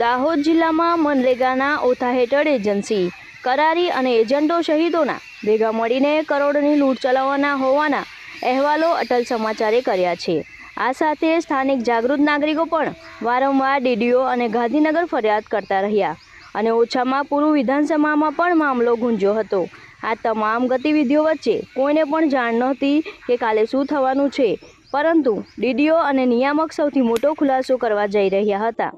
દાહોદ જિલ્લામાં મનરેગાના ઓથા હેઠળ એજન્સી, કરારી અને એજન્ટો શહીદોના ભેગા મળીને કરોડની લૂંટ ચલાવવાના હોવાના અહેવાલો અટલ સમાચારે કર્યા છે. આ સાથે સ્થાનિક જાગૃત નાગરિકો પણ વારંવાર ડીડીઓ અને ગાંધીનગર ફરિયાદ કરતા રહ્યા અને ઓછામાં પૂરું વિધાનસભામાં પણ મામલો ગુંજ્યો હતો. આ તમામ ગતિવિધિઓ વચ્ચે કોઈને પણ જાણ નહોતી કે કાલે શું થવાનું છે, પરંતુ ડીડીઓ અને નિયામક સૌથી મોટો ખુલાસો કરવા જઈ રહ્યા હતા.